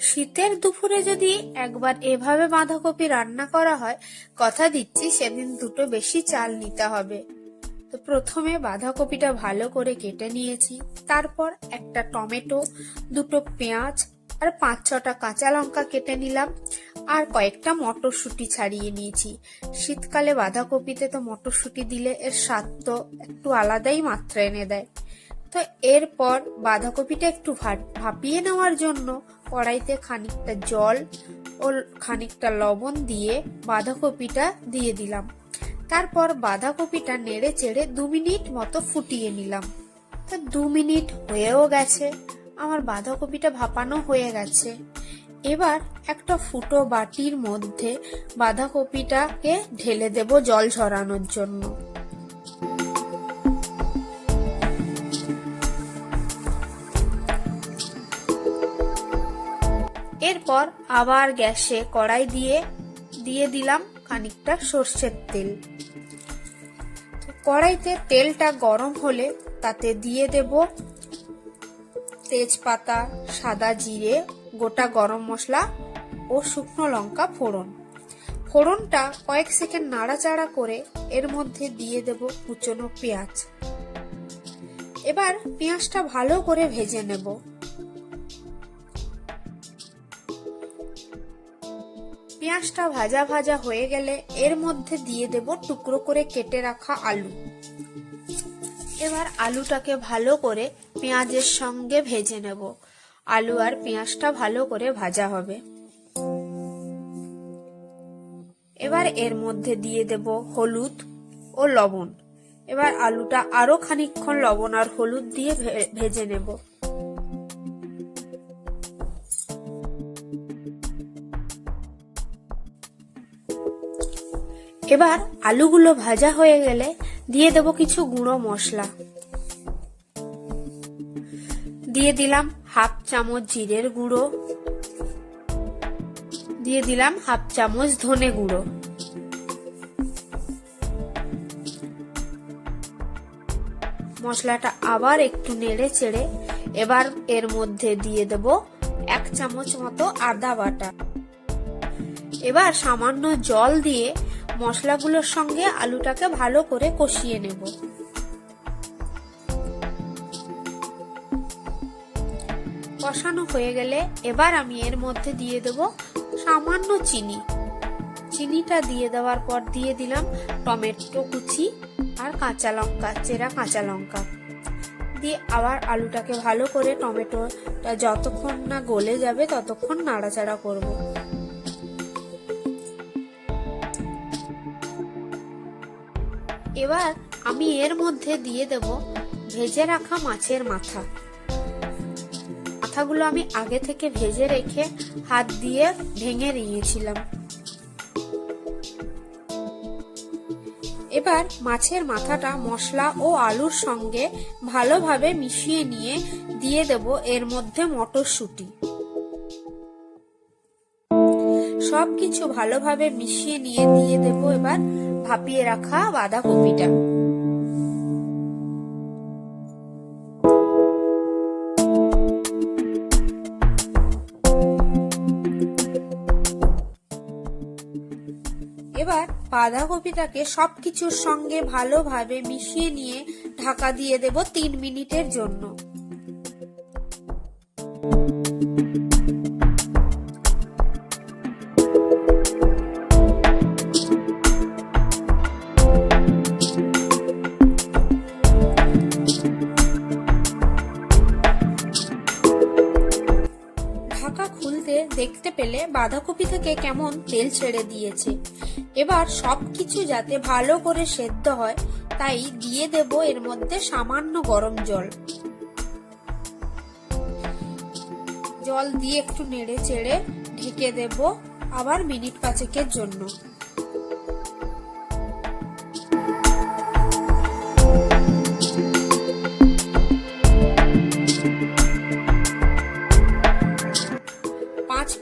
শীতের দুপুরে যদি একবার এভাবে বাঁধাকপি রান্না করা হয়, কথা দিচ্ছি সেদিন দুটো বেশি চাল নিতে হবে। তো প্রথমে বাঁধাকপিটা ভালো করে কেটে নিয়েছি, তারপর একটা টমেটো, দুটো পেঁয়াজ আর পাঁচ ছটা কাঁচা লঙ্কা কেটে নিলাম আর কয়েকটা মটরশুঁটি ছাড়িয়ে নিয়েছি। শীতকালে বাঁধাকপিতে তো মটরশুঁটি দিলে এর স্বাদ তো একটু আলাদাই মাত্রা এনে দেয়। তো এরপর বাঁধাকপিটা একটু ভাপিয়ে নেওয়ার জন্য কড়াইতে খানিকটা জল ও খানিকটা লবণ দিয়ে বাঁধাকপিটা দিয়ে দিলাম। তারপর বাঁধাকপিটা নেড়ে চেড়ে দু মিনিট মতো ফুটিয়ে নিলাম। তো দু মিনিট হয়েও গেছে, আমার বাঁধাকপিটা ভাপানো হয়ে গেছে। এবার একটা ফুটো বাটির মধ্যে বাঁধাকপিটাকে ঢেলে দেব জল ঝরানোর জন্য। এরপর আবার গ্যাসে কড়াই দিয়ে দিয়ে দিলাম খানিকটা সর্ষের তেল। কড়াইতে তেলটা গরম হলে তাতে দিয়ে দেব তেজপাতা, সাদা জিরে, গোটা গরম মশলা ও শুকনো লঙ্কা ফোড়ন। ফোড়নটা কয়েক সেকেন্ড নাড়াচাড়া করে এর মধ্যে দিয়ে দেব কুচনো পেঁয়াজ। এবার পেঁয়াজটা ভালো করে ভেজে নেব। পেঁয়াজটা ভাজা ভাজা হয়ে গেলে এর মধ্যে দিয়ে দেব টুকরো করে কেটে রাখা আলু। এবার আলুটাকে ভালো করে পেঁয়াজের সঙ্গে ভেজে নেব। আলু আর পেঁয়াজটা ভালো করে ভাজা হবে। এবার এর মধ্যে দিয়ে দেব হলুদ ও লবণ। এবার আলুটা আরও খানিকক্ষণ লবণ আর হলুদ দিয়ে ভেজে নেব। এবার আলুগুলো ভাজা হয়ে গেলে দিয়ে দেব কিছু গুঁড়ো মশলা। দিয়ে দিলাম হাফ চামচ জিরের গুঁড়ো। দিয়ে দিলাম হাফ চামচ ধনে গুঁড়ো। মশলাটা আবার একটু নেড়ে চেড়ে এবার এর মধ্যে দিয়ে দেব এক চামচ মতো আদা বাটা। এবার সামান্য জল দিয়ে মশলাগুলোর সঙ্গে আলুটাকে ভালো করে কষিয়ে নেব। কষানো হয়ে গেলে এবার আমি এর মধ্যে দিয়ে দেব সামান্য চিনি। চিনিটা দিয়ে দেওয়ার পর দিয়ে দিলাম টমেটো কুচি আর কাঁচা লঙ্কা, চেরা কাঁচা লঙ্কা। দিয়ে আবার আলুটাকে ভালো করে টমেটোটা যতক্ষণ না গলে যাবে ততক্ষণ নাড়াচাড়া করব। এবার আমি এর মধ্যে দিয়ে দেব ভেজে রাখা মাছের মাথা। মাথাগুলো আমি আগে থেকে ভেজে রেখে হাত দিয়ে ভেঙে নিয়েছিলাম। এবার মাছের মাথাটা মশলা ও আলুর সঙ্গে ভালোভাবে মিশিয়ে নিয়ে দিয়ে দেব এর মধ্যে মটরশুঁটি। সবকিছু ভালোভাবে মিশিয়ে নিয়ে দিয়ে দেব এবার ভাপিয়ে রাখা বাঁধাকপিটা। এবার বাঁধাকপিটাকে সবকিছুর সঙ্গে ভালোভাবে মিশিয়ে নিয়ে ঢাকা দিয়ে দেব তিন মিনিটের জন্য। ঢাকা দেখতে পেলে বাঁধাকপি থেকে কেমন তেল ছেড়ে দিয়েছে। এবার সব কিছু যাতে ভালো করে সেদ্ধ হয়, তাই দিয়ে দেব এর মধ্যে সামান্য গরম জল। জল দিয়ে একটু নেড়ে চেড়ে ঢেকে দেব আবার মিনিট পাঁচেকের জন্য।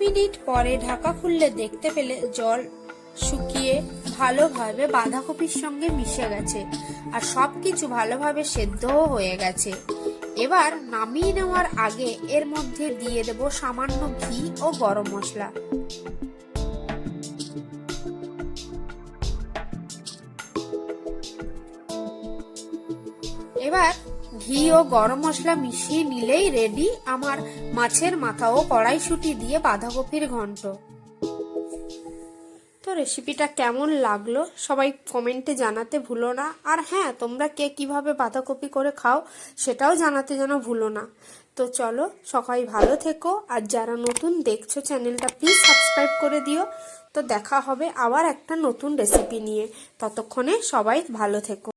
মিনিট পরে ঢাকা খুললে দেখতে পেলে জল শুকিয়ে ভালোভাবে বাঁধাকপির সঙ্গে মিশে গেছে আর সবকিছু ভালোভাবে সেদ্ধও হয়ে গেছে। এবার নামিয়ে নেওয়ার আগে এর মধ্যে দিয়ে দেব সামান্য ঘি ও গরম মশলা। এবার ঘি ও গরম মশলা মিশিয়ে নিলেই রেডি আমার মাছের মাথা ও কড়াইশুঁটি দিয়ে বাঁধাকপির ঘন্ট। তো রেসিপিটা কেমন লাগল? সবাই কমেন্টে জানাতে ভুলো না। আর হ্যাঁ তোমরা কে কীভাবে বাঁধাকপি করে খাও সেটাও জানাতে যেন ভুলো না। তো চলো, সবাই ভালো থেকো। আর যারা নতুন দেখছ চ্যানেলটা প্লিজ সাবস্ক্রাইব করে দিও। তো দেখা হবে আবার একটা নতুন রেসিপি নিয়ে। ততক্ষণে সবাই ভালো থেকো।